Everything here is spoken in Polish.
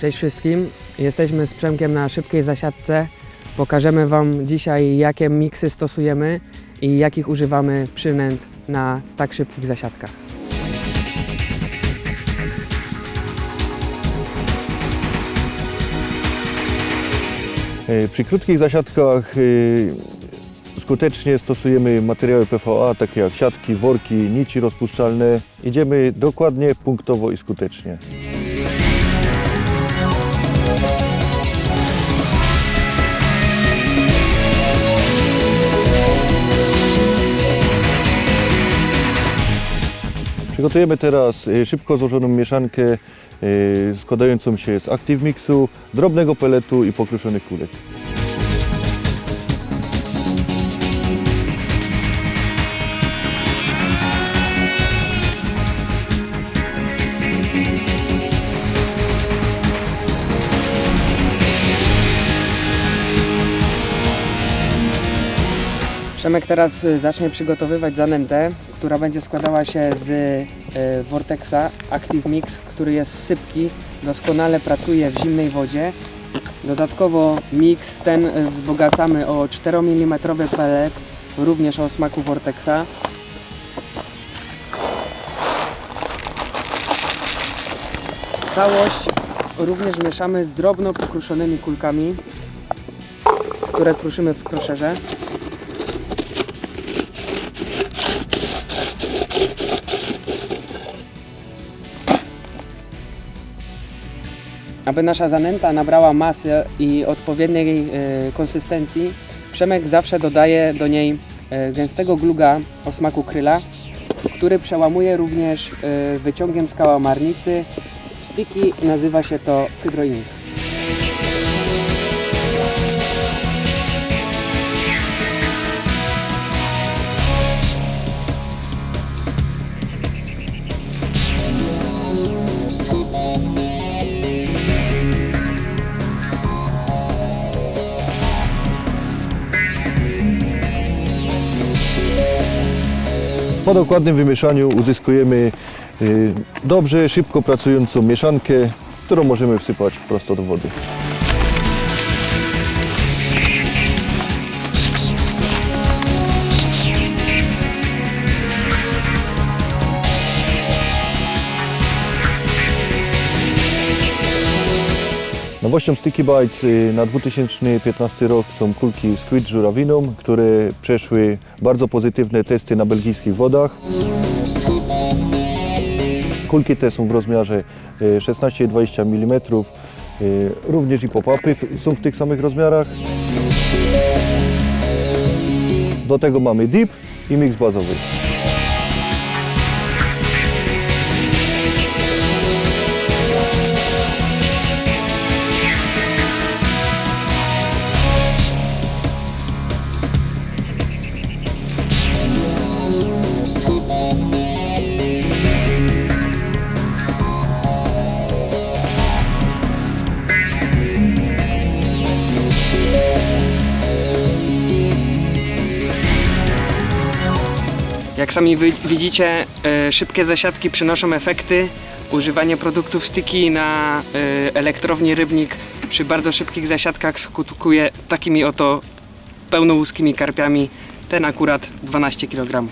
Cześć wszystkim, jesteśmy z Przemkiem na szybkiej zasiadce. Pokażemy Wam dzisiaj, jakie miksy stosujemy i jakich używamy przynęt na tak szybkich zasiadkach. E, Przy krótkich zasiadkach e, skutecznie stosujemy materiały PVA, takie jak siatki, worki, nici rozpuszczalne. Idziemy dokładnie, punktowo i skutecznie. Przygotujemy teraz e, szybko złożoną mieszankę e, składającą się z Active Mixu, drobnego peletu i pokruszonych kulek. Przemek teraz y, zacznie przygotowywać zanętę, która będzie składała się z y, Vortexa Active Mix, który jest sypki, doskonale pracuje w zimnej wodzie. Dodatkowo mix ten y, wzbogacamy o 4 mm pelet, również o smaku Vortexa. Całość również mieszamy z drobno pokruszonymi kulkami, które kruszymy w kroszerze. Aby nasza zanęta nabrała masy i odpowiedniej e, konsystencji, Przemek zawsze dodaje do niej e, gęstego gluga o smaku kryla, który przełamuje również e, wyciągiem z kałamarnicy. W styki nazywa się to hydroing. Po dokładnym wymieszaniu uzyskujemy y, dobrze, szybko pracującą mieszankę, którą możemy wsypać prosto do wody. Nowością Sticky Bites y, na 2015 rok są kulki Squid Żurawiną, które przeszły bardzo pozytywne testy na belgijskich wodach. Kulki te są w rozmiarze y, 16-20 mm. y, Również i pop-upy są w tych samych rozmiarach. Do tego mamy dip i miks bazowy. Jak sami widzicie, e, szybkie zasiadki przynoszą efekty. Używanie produktów styki na e, elektrowni Rybnik przy bardzo szybkich zasiadkach skutkuje takimi oto pełnołuskimi karpiami. Ten akurat 12 kg.